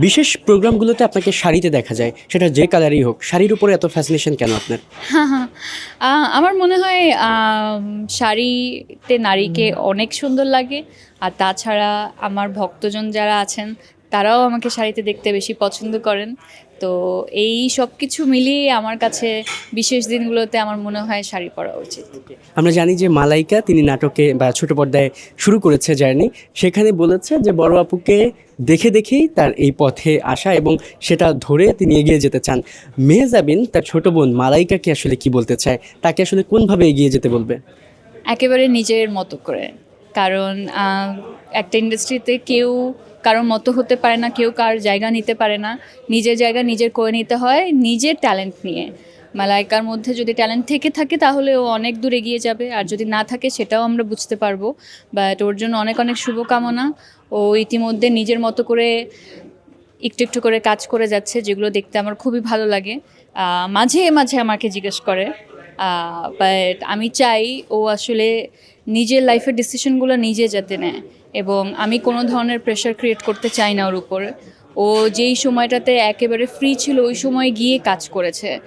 বিশেষ প্রোগ্রামগুলোতে আপনাকে শাড়িতে দেখা যায়। সেটা যে কালারই হোক শাড়ির উপরে এত ফ্যাসিনেশন কেন আপনার? হ্যাঁ আমার মনে হয় শাড়িতে নারীকে অনেক সুন্দর লাগে। আর তাছাড়া আমার ভক্তজন যারা আছেন তারাও আমাকে শাড়িতে দেখতে বেশি পছন্দ করেন। তো এই সব কিছু মিলিয়ে আমার কাছে বিশেষ দিনগুলোতে আমার মনে হয় শাড়ি পরা উচিত। আমরা জানি যে মালাইকা তিনি নাটকে বা ছোট পর্দায় শুরু করেছে জার্নি। সেখানে বলেছে যে বড় আপুকে দেখে দেখেই তার এই পথে আসা এবং সেটা ধরে তিনি এগিয়ে যেতে চান। মেহজাবিন তার ছোট বোন মালাইকাকে আসলে কি বলতে চায়? তাকে আসলে কোনভাবে এগিয়ে যেতে বলবে? একেবারে নিজের মতো করে। কারণ একটা ইন্ডাস্ট্রিতে কেউ কারোর মতো হতে পারে না, কেউ কার জায়গা নিতে পারে না। নিজের জায়গা নিজের করে নিতে হয়, নিজের ট্যালেন্ট নিয়ে। মালাইকার মধ্যে যদি ট্যালেন্ট থেকে থাকে তাহলে ও অনেক দূর এগিয়ে যাবে, আর যদি না থাকে সেটাও আমরা বুঝতে পারব। বাট ওর জন্য অনেক অনেক শুভকামনা। ও ইতিমধ্যে নিজের মতো করে একটু একটু করে কাজ করে যাচ্ছে, যেগুলো দেখতে আমার খুবই ভালো লাগে। মাঝে মাঝে আমাকে জিজ্ঞেস করে। বাট আমি চাই ও আসলে নিজের লাইফের ডিসিশনগুলো নিজে যাতে নেয়। এবং আমি কোনো ধরনের প্রেশার ক্রিয়েট করতে চাই না ওর উপর। ও যেই সময়টাতে একেবারে ফ্রি ছিল, ওই সময় গিয়ে কাজ করেছে।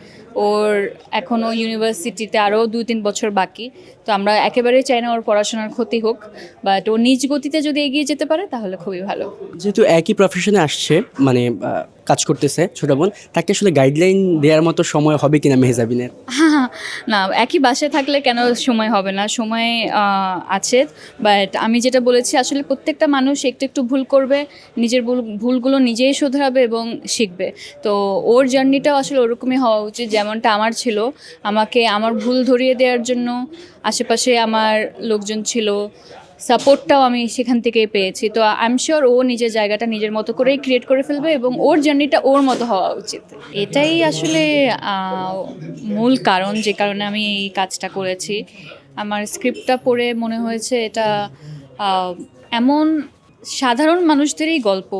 ওর এখনও ইউনিভার্সিটিতে আরও দুই তিন বছর বাকি। তো আমরা একেবারেই চাই না ওর পড়াশোনার ক্ষতি হোক বাট ও নিজ গতিতে যদি এগিয়ে যেতে পারে তাহলে খুবই ভালো। যেহেতু একই প্রফেশনে আসছে মানে কাজ করতেছে ছোটো বোন তাকে আসলে গাইডলাইন দেওয়ার মতো সময় হবে কিনা মেহজাবিনের? হ্যাঁ না একই বাসায় থাকলে কেন সময় হবে না? সময় আছে বাট আমি যেটা বলেছি আসলে প্রত্যেকটা মানুষ একটু একটু ভুল করবে নিজের ভুল ভুলগুলো নিজেই শোধরাবে এবং শিখবে। তো ওর জার্নিটাও আসলে ওরকমই হওয়া উচিত যেমনটা আমার ছিল, আমাকে আমার ভুল ধরিয়ে দেওয়ার জন্য আশেপাশে আমার লোকজন ছিল সাপোর্টটাও আমি সেখান থেকেই পেয়েছি। তো আই এম শিওর ও নিজের জায়গাটা নিজের মতো করেই ক্রিয়েট করে ফেলবে এবং ওর জার্নিটা ওর মতো হওয়া উচিত। এটাই আসলে মূল কারণ যে কারণে আমি এই কাজটা করেছি। আমার স্ক্রিপ্টটা পড়ে মনে হয়েছে এটা এমন সাধারণ মানুষদেরই গল্প,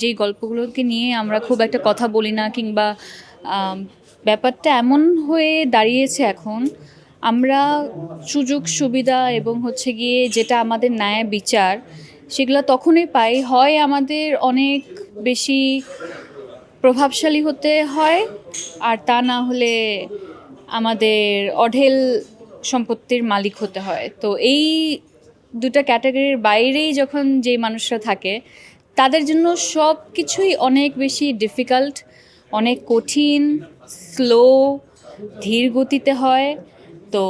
যেই গল্পগুলোকে নিয়ে আমরা খুব একটা কথা বলি না কিংবা ব্যাপারটা এমন হয়ে দাঁড়িয়েছে এখন। আমরা সুযোগ, সুবিধা এবং হচ্ছে গিয়ে যেটা আমাদের ন্যায় বিচার, সেগুলো তখনই পাই। হয় আমাদের অনেক বেশি প্রভাবশালী হতে হয়, আর তা না হলে আমাদের অঢেল সম্পত্তির মালিক হতে হয়। তো এই দুটা ক্যাটাগরির বাইরেই যখন যে মানুষরা থাকে, তাদের জন্য সব কিছুই অনেক বেশি ডিফিকাল্ট অনেক কঠিন স্লো ধীর গতিতে হয়। তো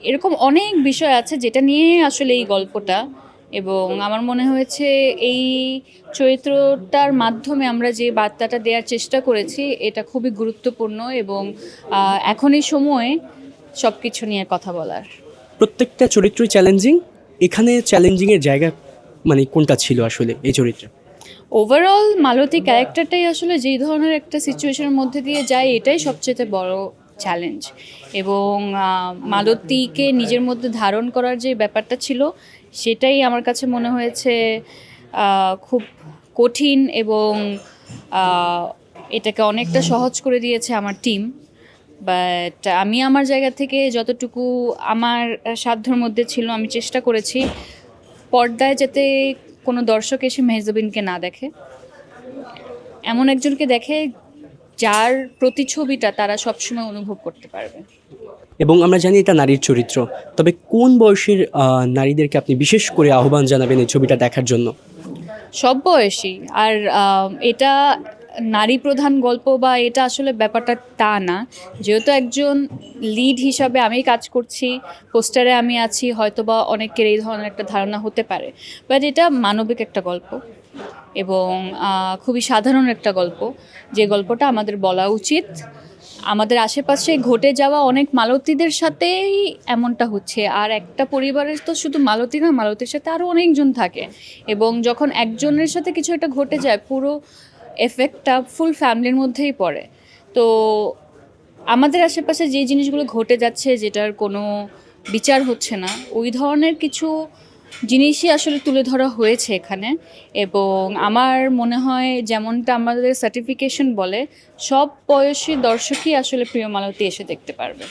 এরকম অনেক বিষয় আছে যেটা নিয়ে আসলে এই গল্পটা। এবং আমার মনে হয়েছে এই চরিত্রটার মাধ্যমে আমরা যে বার্তাটা দেওয়ার চেষ্টা করেছি এটা খুবই গুরুত্বপূর্ণ এবং আহ, এখনই সময়ে সব কিছু নিয়ে কথা বলার। প্রত্যেকটা চরিত্রই চ্যালেঞ্জিং এখানে চ্যালেঞ্জিংয়ের জায়গা মানে কোনটা ছিল আসলে এই চরিত্রে? ওভারঅল মালতী ক্যারেক্টারটাই আসলে যেই ধরনের একটা সিচুয়েশনের মধ্যে দিয়ে যায় এটাই সবচেয়ে বড় চ্যালেঞ্জ এবং মালতীকে নিজের মধ্যে ধারণ করার যে ব্যাপারটা ছিল সেটাই আমার কাছে মনে হয়েছে খুব কঠিন এবং এটাকে অনেকটা সহজ করে দিয়েছে আমার টিম বাট আমি আমার জায়গা থেকে যতটুকু আমার সাধ্যর মধ্যে ছিল আমি চেষ্টা করেছি পর্দায় যাতে কোনো দর্শক এসে মেহজাবিনকে না দেখে? এমন একজনকে দেখে যার প্রতিছবিটা তারা সবসময় অনুভব করতে পারবে। এবং আমরা জানি এটা নারীর চরিত্র। তবে কোন বয়সের নারীদেরকে আপনি বিশেষ করে আহ্বান জানাবেন এই ছবিটা দেখার জন্য? সব বয়সী। আর এটা নারী প্রধান গল্প বা এটা আসলে ব্যাপারটা তা না। যেহেতু একজন লিড হিসাবে আমি কাজ করছি, পোস্টারে আমি আছি হয়তো বা অনেকের এই ধরনের একটা ধারণা হতে পারে। বাট এটা মানবিক একটা গল্প এবং খুবই সাধারণ একটা গল্প। যে গল্পটা আমাদের বলা উচিত। আমাদের আশেপাশে ঘটে যাওয়া অনেক মালতীদের সাথেই এমনটা হচ্ছে। আর একটা পরিবারের তো শুধু মালতী না, মালতীর সাথে আরও অনেকজন থাকে। এবং যখন একজনের সাথে কিছু একটা ঘটে যায়, পুরো এফেক্টটা ফুল ফ্যামিলির মধ্যেই পড়ে। তো আমাদের আশেপাশে যে জিনিসগুলো ঘটে যাচ্ছে যেটার কোনো বিচার হচ্ছে না, ওই ধরনের কিছু জিনিসই আসলে তুলে ধরা হয়েছে এখানে। এবং আমার মনে হয় যেমনটা আমাদের সার্টিফিকেশন বলে, সব বয়সী দর্শকই আসলে প্রিয় মালতী এসে দেখতে পারবে।